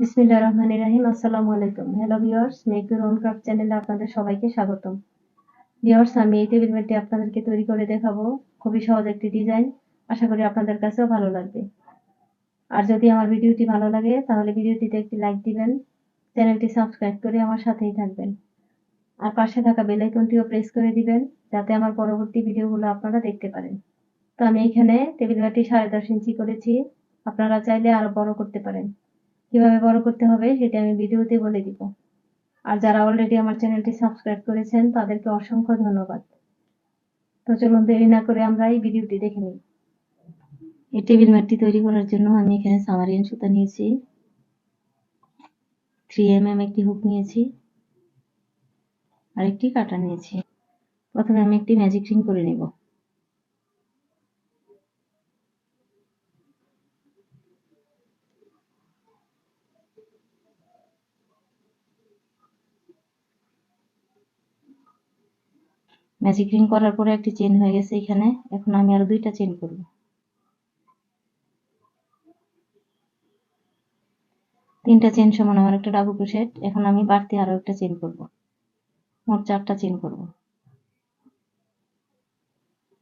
বিসমিল্লাহির রহমানির রহিম, আসসালামু আলাইকুম। Hello viewers make your own craft চ্যানেলে আপনাদের সবাইকে স্বাগতম। ভিউয়ার্স আমি এই টেবিল ম্যাটটি আপনাদেরকে তৈরি করে দেখাবো। খুবই সহজ একটি ডিজাইন আশা করি আপনাদের কাছেও ভালো লাগবে। আর যদি আমার ভিডিওটি ভালো লাগে, তাহলে ভিডিওটিতে একটি লাইক দিবেন। চ্যানেলটি সাবস্ক্রাইব করে আমার সাথেই থাকবেন। আর পাশে থাকা বেল আইকনটিও প্রেস করে দিবেন, যাতে আমার পরবর্তী ভিডিওগুলো আপনারা দেখতে পারেন। তো আমি এখানে টেবিল ম্যাটটি সাড়ে দশ ইঞ্চি করেছি। আপনারা চাইলে আরও বড় করতে পারেন। কীভাবে বড় করতে হবে সেটা আমি ভিডিওতে বলে দিব। আর যারা অলরেডি আমার চ্যানেলটি সাবস্ক্রাইব করেছেন, তাদেরকে অসংখ্য ধন্যবাদ। তো চলুন, দেরি না করে আমরা এই ভিডিওটি দেখে নিই। এই টেবিল ম্যাটটি তৈরি করার জন্য আমি এখানে সামারিয়ান সুতা নিয়েছি। থ্রি এম এম একটি হুক নিয়েছি। আর একটি কাটা নিয়েছি। প্রথমে আমি একটি ম্যাজিক রিং করে নেব। ম্যাজিক রিং করার পরে একটি চেন হয়ে গেছে এখানে। এখন আমি আরও দুইটা চেন করব। তিনটা চেন সমান আমার একটা ডাবল ক্রোশেট এখন আমি বাড়তি আরও একটা চেন করব। মোট চারটা চেন করব।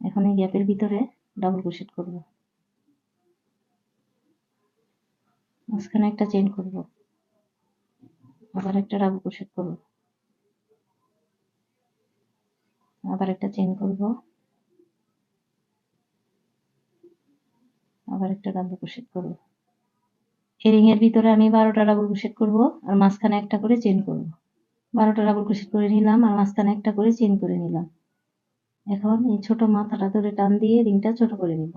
এখন এই গ্যাপের ভিতরে ডাবল ক্রোশেট করব। মাঝখানে একটা চেন করব। আবার একটা ডাবল ক্রোশেট করব। আবার একটা চেন করব আবার একটা ডাবল ক্রোশেট করব। এই রিং এর ভিতরে আমি বারোটা ডাবল ক্রোশেট করব আর মাঝখানে একটা করে চেন করব। বারোটা ডাবল ক্রোশেট করে নিলাম আর মাঝখানে একটা করে চেন করে নিলাম। এখন এই ছোট মাথাটা ধরে টান দিয়ে রিংটা ছোট করে নিব।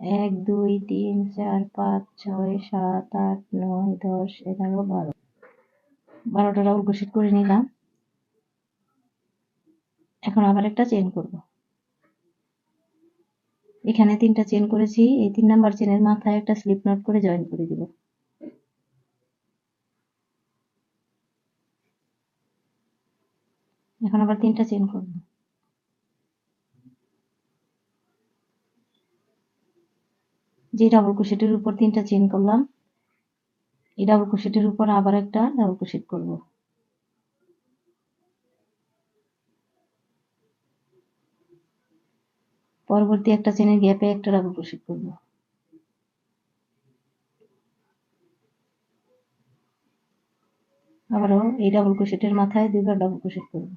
এক, দুই, তিন, চার, পাঁচ, ছয়, সাত, আট, নয়, দশ, এগারো, বারো। বারোটা ডাবল ক্রোশেট করে নিলাম। এখন আবার একটা চেন করব। এখানে তিনটা চেন করেছি। এই তিন নাম্বার চেনের মাথায় একটা স্লিপ নট করে জয়েন করে দিব। এখন আবার তিনটা চেন করব। যে ডাবল ক্রোশেটের উপর তিনটা চেন করলাম, এই ডাবল ক্রোশেটের উপর আবার একটা ডাবল ক্রোশেট করব। পরবর্তী একটা চেনের গ্যাপে একটা ডাবল ক্রোশেট করব। আবারও এই ডাবল ক্রোশেটের মাথায় দুইবার ডাবল ক্রোশেট করব।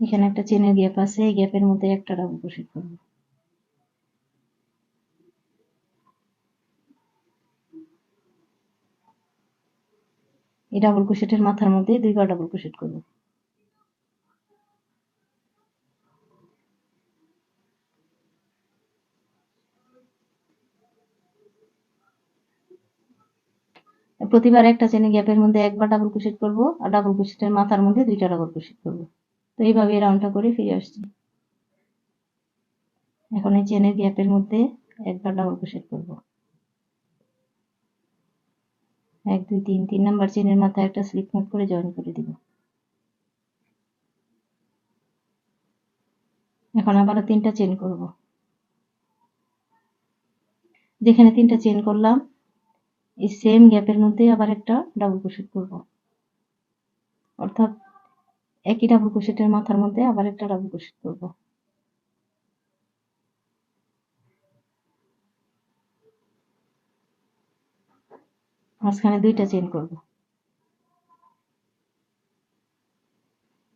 এখানে একটা চেনের গ্যাপ আছে, এই গ্যাপের মধ্যে একটা ডাবল ক্রোশেট করব। এই ডাবল ক্রোশেটের মাথার মধ্যে দুইবার ডাবল ক্রোশেট করব। প্রতিবার একটা চেনে গ্যাপের মধ্যে একবার ডাবল ক্রোশেট করব, আর ডাবল ক্রোশেটের মাথার মধ্যে দুইটা ডাবল ক্রোশেট করব। তো এইভাবে রাউন্ডটা করে ফিরে আসছি। এখন এই চেনের গ্যাপের মধ্যে একবার ডাবল ক্রোশেট করব। এক, দুই, তিন তিন নাম্বার চেনের মাথায় একটা স্লিপ নোট করে জয়েন করে দিব। এখন আবারও তিনটা চেন করব। যেখানে তিনটা চেন করলাম, এই সেম গ্যাপের মধ্যে আবার একটা ডাবল ক্রোশেট করব। অর্থাৎ একই ডাবল ক্রোশেটের মাথার মধ্যে আবার একটা ডাবল ক্রোশেট করব। মাঝখানে দুইটা চেন করব।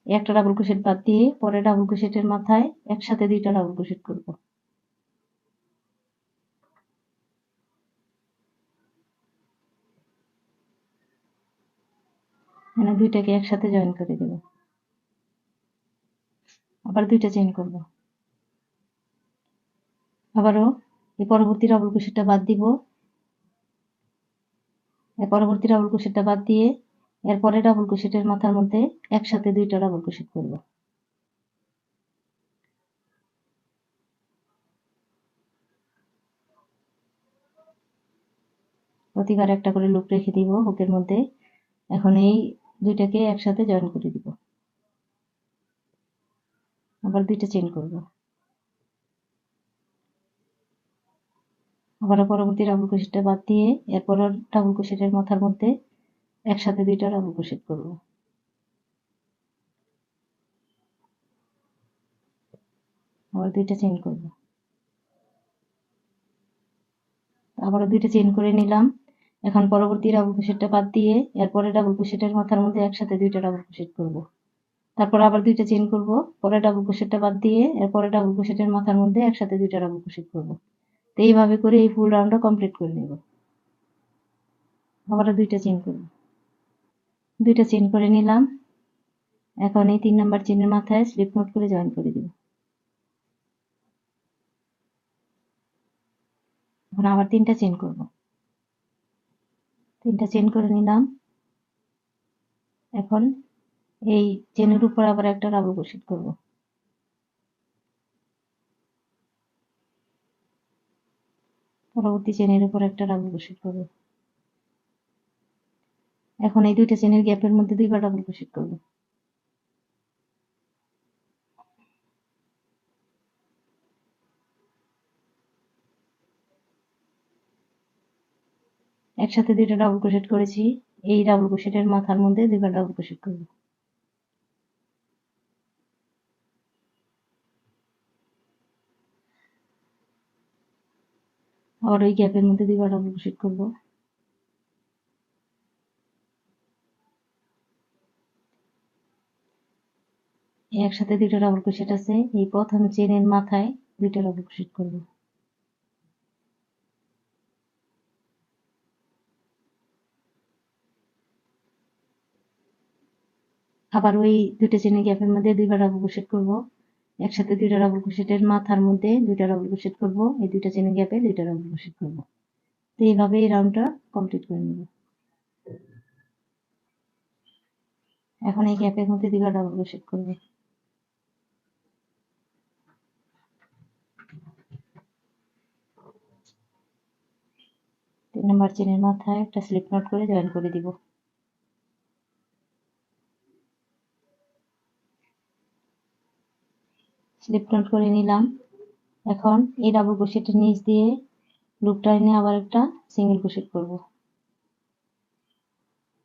একটা ডাবল ক্রোশেট বাদ দিয়ে পরে ডাবল ক্রোশেটের মাথায় একসাথে দুইটা ডাবল ক্রোশেট করব। মানে দুইটাকে একসাথে জয়েন করে দেব। আবার দুইটা চেন করব। আবারও এই পরবর্তী ডাবল ক্রোশেটটা বাদ দিব। এর পরবর্তী ডাবল ক্রোশেটটা বাদ দিয়ে এরপরে ডাবল ক্রোশেটের মাথার মধ্যে একসাথে দুইটা ডাবল ক্রোশেট করব। প্রতিবার একটা করে লুপ রেখে দিব হুকের মধ্যে। এখন এই দুইটাকে একসাথে জয়েন করে দিব। আবার দুইটা চেন করব। আবার পরবর্তী ডাবল ক্রোশেটটা বাদ দিয়ে এরপর ডাবল ক্রোশেটের মাথার মধ্যে একসাথে দুইটা ডাবল ক্রোশেট করব। আবার দুইটা চেন করব। আবারও দুইটা চেন করে নিলাম। এখন পরবর্তী ডাবল ক্রোশেটটা বাদ দিয়ে এরপরে ডাবল ক্রোশেটের মাথার মধ্যে একসাথে দুইটা ডাবল ক্রোশেট করব। তারপর আবার দুইটা চেন করব পরে ডাবল ক্রোশেটটা বাদ দিয়ে এরপরে ডাবল ক্রোশেটের মাথার মধ্যে একসাথে দুইটা ডাবল ক্রোশেট করব। তো এইভাবে করে এই ফুল রাউন্ডটা কমপ্লিট করে নেব। আবার দুইটা চেন করব দুইটা চেন করে নিলাম। এখন এই তিন নাম্বার চেনের মাথায় স্লিপ নোট করে জয়েন করে দিব। এখন আবার তিনটা চেন করব। তিনটা চেন করে নিলাম। এখন এই চেনের উপর আবার একটা ডাবল ক্রোশেট করব। পরবর্তী চেনের উপর একটা ডাবল ক্রোশেট করব। এখন এই দুইটা চেনের গ্যাপের মধ্যে দুইবার ডাবল ক্রোশেট করব। একসাথে দুইটা ডাবল ক্রোশেট করেছি, এই ডাবল ক্রোশেটের মাথার মধ্যে দুইবার ডাবল ক্রোশেট করব। আবার ওই গ্যাপের মধ্যে দুইবার ডাবল ক্রোশেট করব। একসাথে দুইটা ডাবল ক্রোশেট আছে। এই প্রথম চেনের মাথায় দুইটা ডাবল ক্রোশেট করব। আবার ওই দুইটা চেনের গ্যাপের মধ্যে দুইবার ডাবল ক্রোশেট করব। একসাথে দুইটা ডাবল ক্রোশেটের মাথার মধ্যে দুইটা ডাবল ক্রোশেট করব, এই দুইটা চেনের গ্যাপে দুইটা ডাবল ক্রোশেট করব। তো এইভাবে এই রাউন্ডটা কমপ্লিট করে নেব। এখন এই গ্যাপের মধ্যে দুইটা ডাবল ক্রোশেট করব। তিন নম্বর চেনের মাথায় একটা স্লিপ নট করে জয়েন করে দিব। স্লিপ নট করে নিলাম। এখন এই ডাবল ক্রোশেটের নিচ দিয়ে লুপটা এনে আবার একটা সিঙ্গেল ক্রোশেট করব।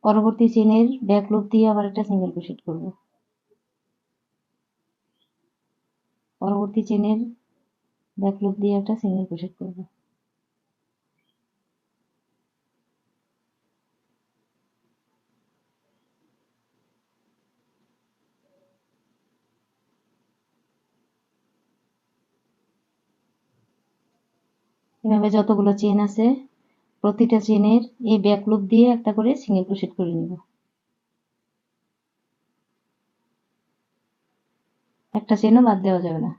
পরবর্তী চেনের ব্যাক লুপ দিয়ে আবার একটা সিঙ্গেল ক্রোশেট করব। পরবর্তী চেনের ব্যাক লুপ দিয়ে একটা সিঙ্গেল ক্রোশেট করব। এভাবে যতগুলো চেন আছে, প্রতিটা চেনের এই ব্যাক লুপ দিয়ে একটা করে সিঙ্গেল ক্রোশেট করে নিব। একটা চেনও বাদ দেওয়া যাবে না।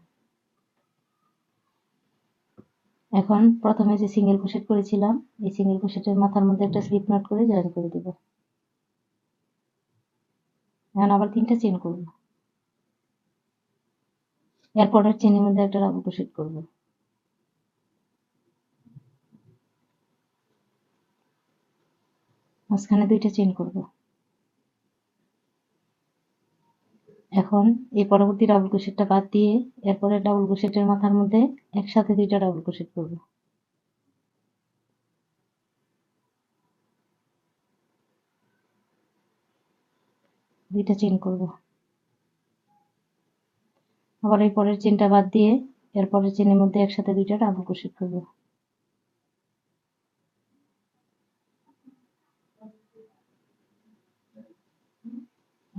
এখন প্রথমে যে সিঙ্গেল ক্রোশেট করেছিলাম, এই সিঙ্গেল ক্রোশেটের মাথার মধ্যে একটা স্লিপ নট করে জয়েন করে দেব। এখন আবার তিনটা চেন করব। এরপরের চেনের মধ্যে একটা ডাবল ক্রোশেট করব। মাঝখানে দুইটা চেন করব। এখন এই পরবর্তী ডাবল ক্রোশেটটা বাদ দিয়ে এরপরে ডাবল ক্রোশেটের মাথার মধ্যে একসাথে দুইটা ডাবল ক্রোশেট করব। দুইটা চেন করব। আবার এই পরের চেনটা বাদ দিয়ে এরপরের চেনের মধ্যে একসাথে দুইটা ডাবল ক্রোশেট করব।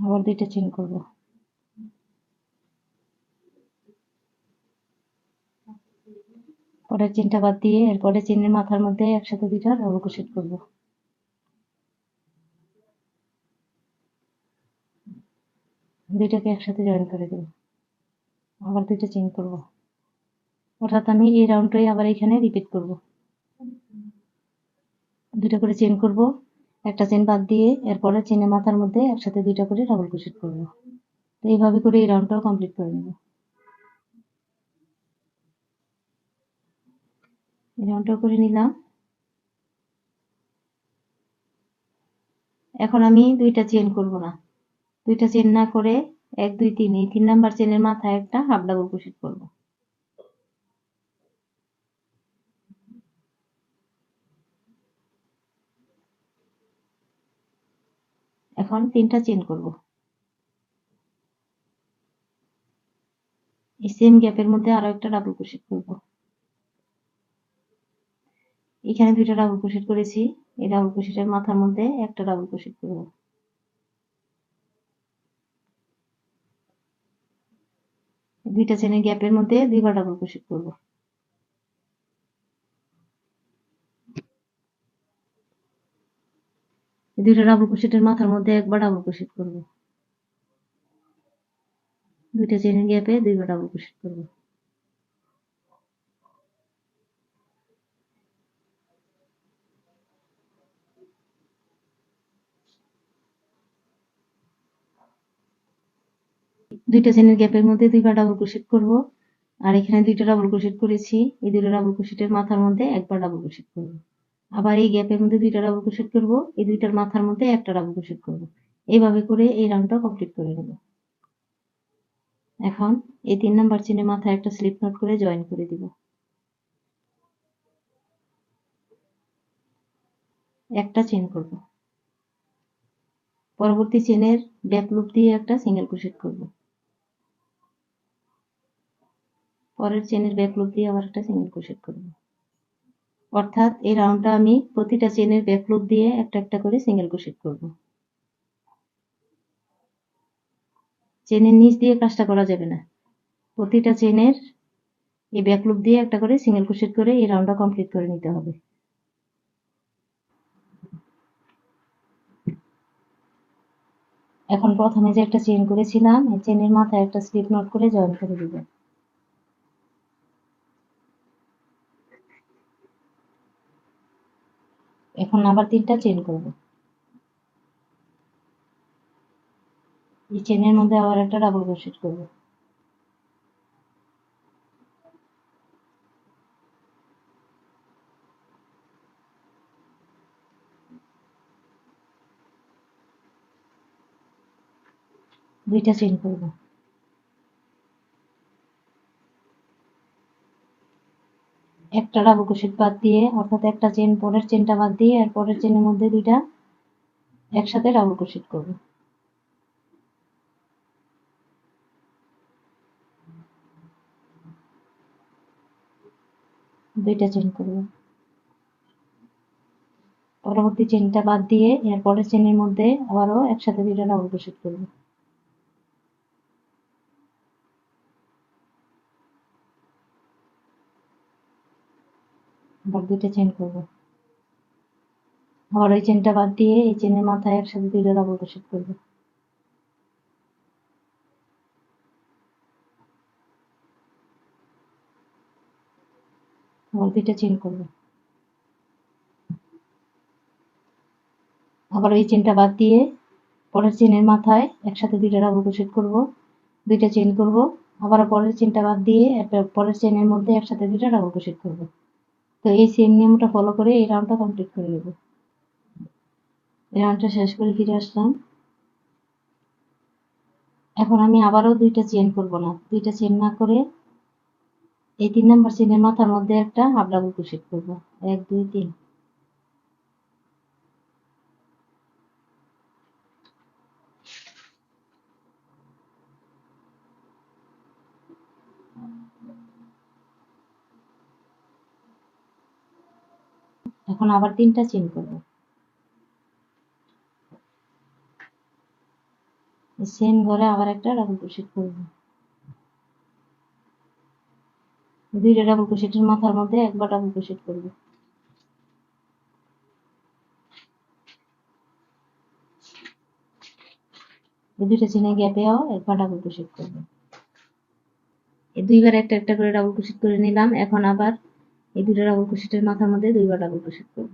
আবার দুইটা চেন করব। পরের চেনটা বাদ দিয়ে এরপরে চেনের মাথার মধ্যে একসাথে দুইটা ডাবল ক্রোশেট করব। দুইটাকে একসাথে জয়েন করে দেব। আবার দুইটা চেন করব। অর্থাৎ আমি এই রাউন্ডটাই আবার এখানে রিপিট করব। দুইটা করে চেন করব। একটা চেন বাদ দিয়ে এরপরে চেনের মাথার মধ্যে একসাথে দুইটা করে ডাবল ক্রোশেট করব। তো এইভাবে করে এই রাউন্ডটাও কমপ্লিট করে নেব। এই রাউন্ডটাও করে নিলাম। এখন আমি দুইটা চেন করব না। দুইটা চেন না করে এক, দুই, তিন, এই তিন নাম্বার চেনের মাথায় একটা হাফ ডাবল ক্রোশেট করব। এখন তিনটা চেন করব। এই সেম গ্যাপের মধ্যে আরও একটা ডাবল ক্রোশেট করব। এখানে দুইটা ডাবল ক্রোশেট করেছি। এই ডাবল ক্রোশেটের মাথার মধ্যে একটা ডাবল ক্রোশেট করব। দুইটা চেনের গ্যাপের মধ্যে দুইবার ডাবল ক্রোশেট করব। দুইটা ডাবল ক্রোশেটের মাথার মধ্যে একবার ডাবল ক্রোশেট করব। দুইটা চেনের গ্যাপে দুইবার ডাবল ক্রোশেট করব। দুইটা চেনের গ্যাপের মধ্যে দুইবার ডাবল ক্রোশেট করব। আর এখানে দুইটা ডাবল ক্রোশেট করেছি, এই দুইটা ডাবল ক্রোশেটের মাথার মধ্যে একবার ডাবল ক্রোশেট করব। আবার এই গ্যাপের মধ্যে দুইটা ডাবল ক্রোশেট করব, এই দুইটার মাথার মধ্যে একটা ডাবল ক্রোশেট করব। এইভাবে করে এই রাউন্ডটা কমপ্লিট করে নেব। এখন এই তিন নাম্বার চেনের মাথায় একটা স্লিপ নট করে জয়েন করে দিব। একটা চেন করব। পরবর্তী চেনের ব্যাক লুপ দিয়ে একটা সিঙ্গেল ক্রোশেট করব। পরের চেনের ব্যাক লুপ দিয়ে আবার একটা সিঙ্গেল ক্রোশেট করব। অর্থাৎ এই রাউন্ডটা আমি প্রতিটা চেনের ব্যাক লুপ দিয়ে একটা একটা করে সিঙ্গেল ক্রোশেট করব। চেনের নিচ দিয়ে কাজটা করা যাবে না। প্রতিটা চেনের এই ব্যাক লুপ দিয়ে একটা করে সিঙ্গেল ক্রোশেট করে এই রাউন্ডটা কমপ্লিট করে নিতে হবে। এখন প্রথমে যে একটা চেন করেছিলাম চেনের মাথায় একটা স্লিপ নট করে জয়েন করে দিব। এখন আবার তিনটা চেন করব। এই চেনের মধ্যে আবার একটা ডাবল ক্রোশেট করব। দুইটা চেন করব। একটা ডাবল ক্রোশেট বাদ দিয়ে, অর্থাৎ একটা চেন পরের চেনটা বাদ দিয়ে, আর পরের চেনের মধ্যে দুইটা একসাথে ডাবল ক্রোশেট করব। দুইটা চেন করব। পরবর্তী চেনটা বাদ দিয়ে এর পরের চেনের মধ্যে আবারও একসাথে দুইটা ডাবল ক্রোশেট করব। আবার দুইটা চেন করব। আবার ওই চেনটা বাদ দিয়ে এই চেনের মাথায় একসাথে দুইটা ডাবল ক্রোশেট করব। আবার দুইটা চেন করব। আবার ওই চেনটা বাদ দিয়ে পরের চেনের মাথায় একসাথে দুইটা ডাবল ক্রোশেট করব, দুইটা চেন করব, আবার পরের চেনটা বাদ দিয়ে পরের চেনের মধ্যে একসাথে দুইটা ডাবল ক্রোশেট করব। তো এই সেম নিয়মটা ফলো করে এই রাউন্ডটা কমপ্লিট করে নেব। এই রাউন্ডটা শেষ করে ফিরে আসলাম। এখন আমি আবারও দুইটা চেন করব না। দুইটা চেন না করে এই তিন নাম্বার চেনের মাথার মধ্যে একটা হাফ ডাবল ক্রোশেট করব। এক, দুই, তিন। এখন আবার তিনটা চেন করব। সেম ঘরে আবার একটা ডাবল ক্রোশেট করব। দুইটা ডাবল ক্রোশেটের মাথার মধ্যে একবার ডাবল ক্রোশেট করব। এই দুইটা চেনে গ্যাপেও একবার ডাবল ক্রোশেট করব। এই দুইবার একটা একটা করে ডাবল ক্রোশেট করে নিলাম, এখন আবার এই দুটো ডাবল ক্রোশেটের মাথার মধ্যে দুইবার ডাবল ক্রোশেট করব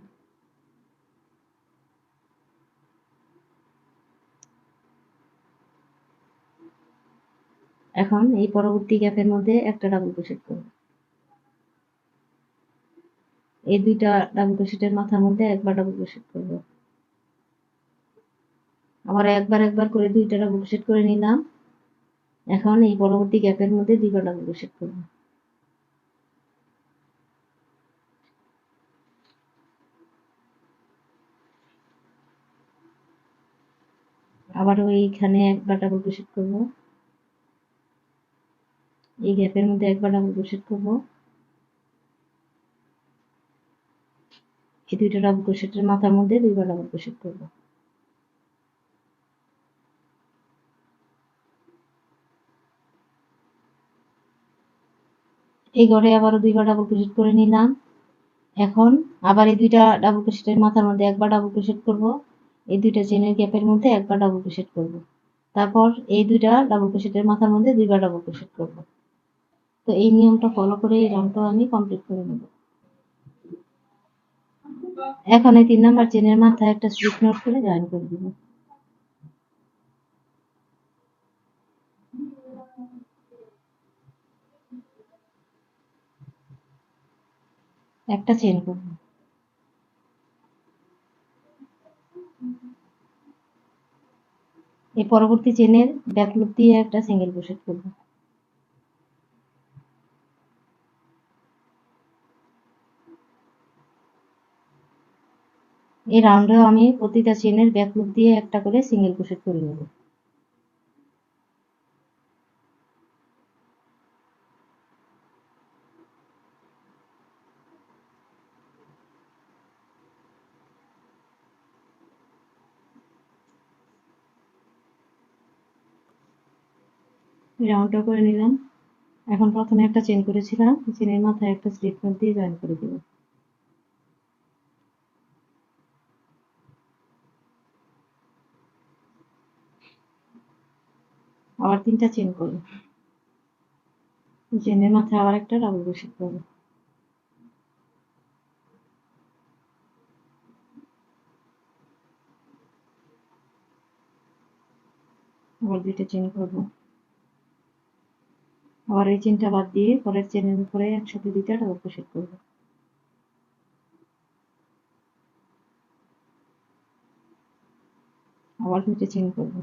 এখন এই পরবর্তী গ্যাপের মধ্যে একটা ডাবল ক্রোশেট করব এই দুইটা ডাবল ক্রোশেটের মাথার মধ্যে একবার ডাবল ক্রোশেট করব আবার একবার একবার করে দুইটা ডাবল ক্রোশেট করে নিলাম। এখন এই পরবর্তী গ্যাপের মধ্যে দুইবার ডাবল ক্রোশেট করব আবারও এইখানে একবার ডাবল ক্রোশেট করব। এই গ্যাপের মধ্যে একবার ডাবল ক্রোশেট করব। এই দুইটা ডাবল ক্রোশেটের মাথার মধ্যে দুইবার ডাবল ক্রোশেট করব। এই ঘরে আবারও দুইবার ডাবল ক্রোশেট করে নিলাম। এখন আবার এই দুইটা ডাবল ক্রোশেটের মাথার মধ্যে একবার ডাবল ক্রোশেট করব। এই দুইটা চেনের গ্যাপের মধ্যে একবার ডাবল ক্রোশেট করব। তারপর এই দুইটা ডাবল ক্রোশেটের মাথার মধ্যে দুইবার ডাবল ক্রোশেট করব। তো এই নিয়মটা ফলো করে এই রাউন্ডটা আমি কমপ্লিট করে নেব। এখন এই তিন নাম্বার চেনের মাথায় একটা স্লিপ নোট করে জয়েন করে দিব। একটা চেন করব। এই পরবর্তী চেনের ব্যাক লুপ দিয়ে একটা সিঙ্গেল ক্রোশেট করব। এই রাউন্ডেও আমি প্রতিটা চেনের ব্যাক লুপ দিয়ে একটা করে সিঙ্গেল ক্রোশেট করে নেব। রাউন্ডটা করে নিলাম। এখন প্রথমে একটা চেন করেছিলাম চেনের মাথায় একটা স্লিপ নোট দিয়ে জয়েন করে দেব আবার তিনটা চেন করব চেনের মাথায় আবার একটা ডাবল ক্রোশেট করব আবার দুইটা চেন করব। আবার এই চেনটা বাদ দিয়ে পরের চেনের উপরে একসাথে দুইটা ডাবল ক্রোশেট করব। আবার দুইটা চেন করব।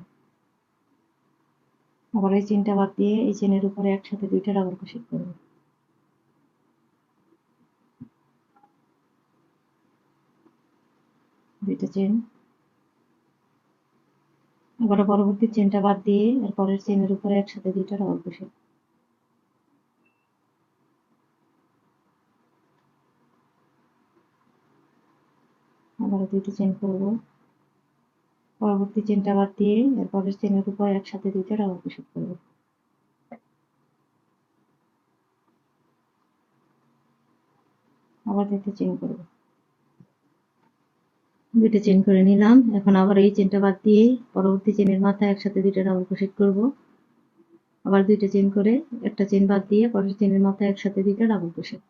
আবার এই চেনটা বাদ দিয়ে এই চেনের উপরে একসাথে দুইটা ডাবল ক্রোশেট করব। দুইটা চেন। আবার পরবর্তী চেনটা বাদ দিয়ে এর পরের চেনের উপরে একসাথে দুইটা ডাবল ক্রোশেট আবার দুইটা চেন করব পরবর্তী চেনটা বাদ দিয়ে এর পরের চেনের উপর একসাথে দুইটা ডাবল ক্রোশেট করব। আবার দুইটা চেন করব। দুইটা চেন করে নিলাম। এখন আবার এই চেনটা বাদ দিয়ে পরবর্তী চেনের মাথায় একসাথে দুইটা ডাবল ক্রোশেট করব। আবার দুইটা চেন করে একটা চেন বাদ দিয়ে পরের চেনের মাথায় একসাথে দুইটা ডাবল ক্রোশেট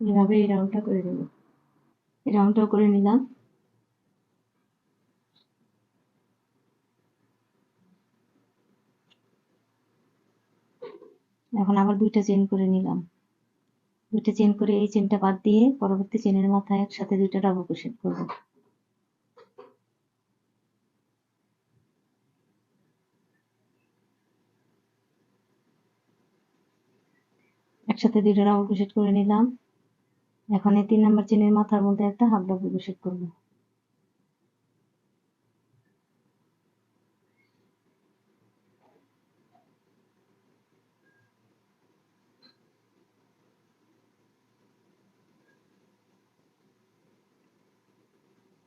এভাবে এই রাউন্ডটা করে এই রাউন্ডটাও করে নিলাম। এখন আবার দুইটা চেন করে নিলাম। দুইটা চেন করে এই চেনটা বাদ দিয়ে পরবর্তী চেনের মাথায় একসাথে দুইটা ডাবল ক্রোশেট করব। একসাথে দুইটা ডাবল ক্রোশেট করে নিলাম। এখন এই তিন নাম্বার চেনের মাথার মধ্যে একটা হাফ ডাবল ক্রোশেট করব।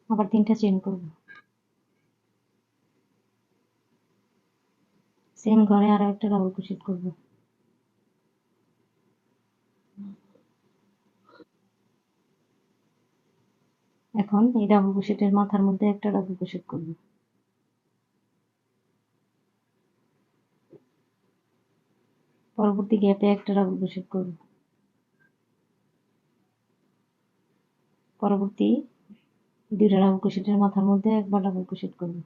আবার তিনটা চেন করব। সেম ঘরে আরও একটা ডাবল ক্রোশেট করব। এখন এই ডাবল ক্রোশেটের মাথার মধ্যে একটা ডাবল ক্রোশেট করব। পরবর্তী গ্যাপে একটা ডাবল ক্রোশেট করব। পরবর্তী দুইটা ডাবল ক্রোশেটের মাথার মধ্যে একবার ডাবল ক্রোশেট করব।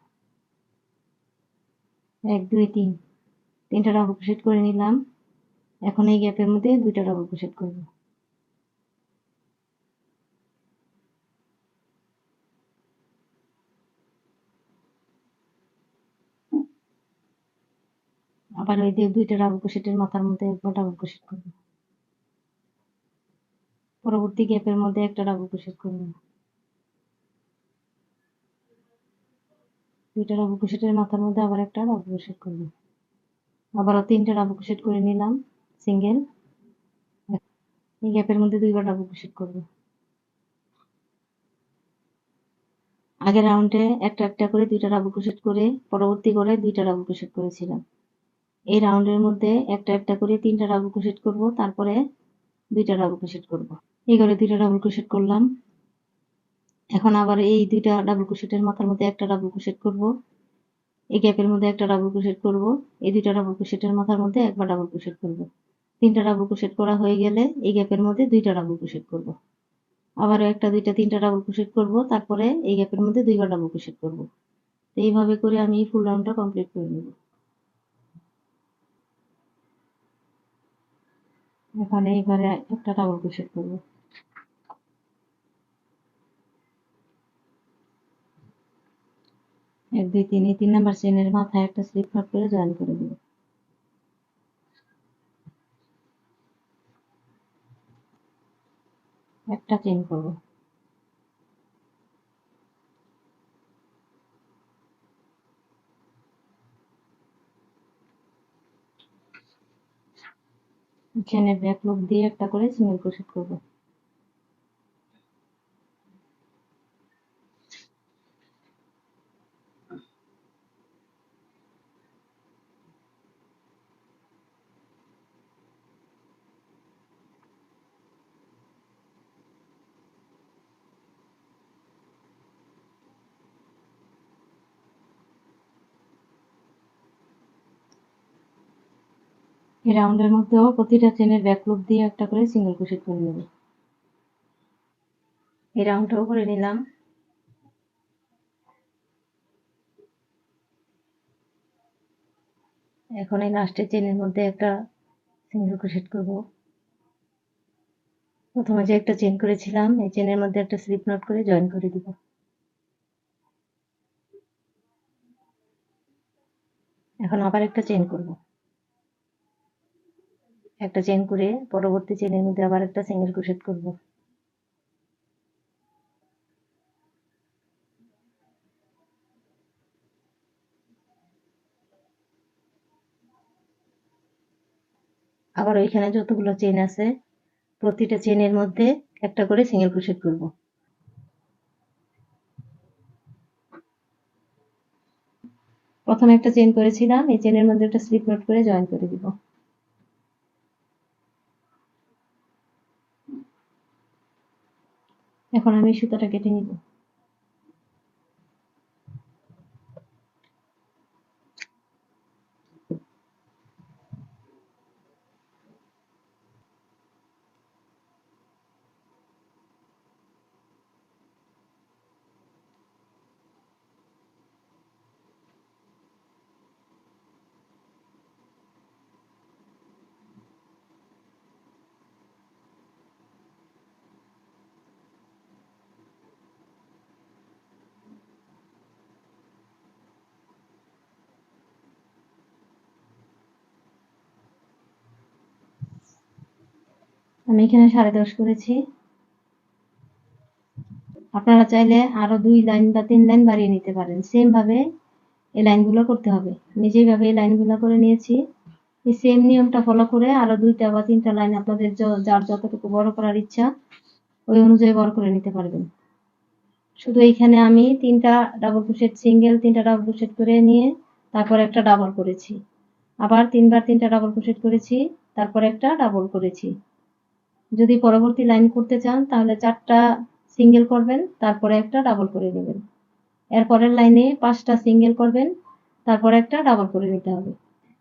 এক, দুই, তিন। তিনটা ডাবল ক্রোশেট করে নিলাম। এখন এই গ্যাপের মধ্যে দুইটা ডাবল ক্রোশেট করব। আবার ওই দিয়ে দুইটা ডাবল ক্রোশেটের মাথার মধ্যে একবার ডাবল ক্রোশেট করব। পরবর্তী গ্যাপের মধ্যে একটা ডাবল ক্রোশেট করব। দুইটা ডাবল ক্রোশেটের মাথার মধ্যে আবার একটা ডাবল ক্রোশেট করব। আবারও তিনটা ডাবল ক্রোশেট করে নিলাম সিঙ্গেল এই গ্যাপের মধ্যে দুইবার ডাবল ক্রোশেট করব। আগের রাউন্ডে একটা একটা করে দুইটা ডাবল ক্রোশেট করে, পরবর্তী করে দুইটা ডাবল ক্রোশেট করেছিলাম। এই রাউন্ডের মধ্যে একটা একটা করে তিনটা ডাবল ক্রোশেট করব তারপরে দুইটা ডাবল ক্রোশেট করব এই করে দুইটা ডাবল ক্রোশেট করলাম এখন আবার এই দুইটা ডাবল ক্রোশেটের মাথার মধ্যে একটা ডাবল ক্রোশেট করব এই গ্যাপের মধ্যে একটা ডাবল ক্রোশেট করব এই দুইটা ডাবল ক্রোশেটের মাথার মধ্যে একবার ডাবল ক্রোশেট করব তিনটা ডাবল ক্রোশেট করা হয়ে গেলে এই গ্যাপের মধ্যে দুইটা ডাবল ক্রোশেট করব আবারও একটা দুইটা তিনটা ডাবল ক্রোশেট করব তারপরে এই গ্যাপের মধ্যে দুইবার ডাবল ক্রোশেট করব এইভাবে করে আমি ফুল রাউন্ডটা কমপ্লিট করে নেব এখানে এবারে একটা ডাবল ক্রোশেট করব। এক, দুই, তিন, এই তিন নাম্বার চেনের মাথায় একটা স্লিপ কাট করে জয়েন করে দেব। একটা চেন করব। চেনের ব্যাক লোক দিয়ে একটা করে সিঙ্গেল ক্রোশেট করব। এই রাউন্ডের মধ্যেও প্রতিটা চেনের ব্যাক লুপ দিয়ে একটা করে সিঙ্গেল ক্রোশেট করে নেব। এই রাউন্ডটাও করে নিলাম। এখন এই লাস্টের চেনের মধ্যে একটা সিঙ্গেল ক্রোশেট করব। প্রথমে যে একটা চেন করেছিলাম, এই চেনের মধ্যে একটা স্লিপ নট করে জয়েন করে দিব। এখন আবার একটা চেন করব। একটা চেন করে পরবর্তী চেনের মধ্যে আবার একটা সিঙ্গেল ক্রোশেট করব। আবার ওইখানে যতগুলো চেন আছে, প্রতিটা চেনের মধ্যে একটা করে সিঙ্গেল ক্রোশেট করব। প্রথমে একটা চেন করেছিলাম, এই চেনের মধ্যে একটা স্লিপ নোট করে জয়েন করে দিব। এখন আমি সুতাটা কেটে নিব। আমি এখানে সাড়ে দশ করেছি। আপনারা চাইলে আরও দুই লাইন বা তিন লাইন বাড়িয়ে নিতে পারেন। সেম ভাবে এই লাইনগুলো করতে হবে। আমি যেভাবে এই লাইনগুলো করে নিয়েছি, এই সেম নিয়মটা ফলো করে আরও দুইটা বা তিনটা লাইন আপনাদের যার যতটুকু বড় করার ইচ্ছা, ওই অনুযায়ী বড় করে নিতে পারবেন। শুধু এইখানে আমি তিনটা ডাবল ক্রোশেট সিঙ্গেল তিনটা ডাবল ক্রোশেট করে নিয়ে তারপর একটা ডাবল করেছি। আবার তিনবার তিনটা ডাবল ক্রোশেট করেছি, তারপর একটা ডাবল করেছি। যদি পরবর্তী লাইন করতে চান, তাহলে চারটা সিঙ্গেল করবেন, তারপরে একটা ডাবল করে নেবেন। এরপরের লাইনে পাঁচটা সিঙ্গেল করবেন, তারপরে একটা ডাবল করে নিতে হবে।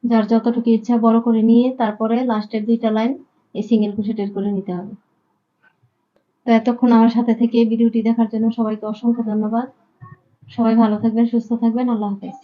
যার যতটুকু ইচ্ছা বড় করে নিয়ে, তারপরে লাস্টের দুইটা লাইন এই সিঙ্গেল ক্রোশেটের করে নিতে হবে। তো এতক্ষণ আমার সাথে থেকে ভিডিওটি দেখার জন্য সবাইকে অসংখ্য ধন্যবাদ। সবাই ভালো থাকবেন, সুস্থ থাকবেন, আল্লাহ হাফেজ।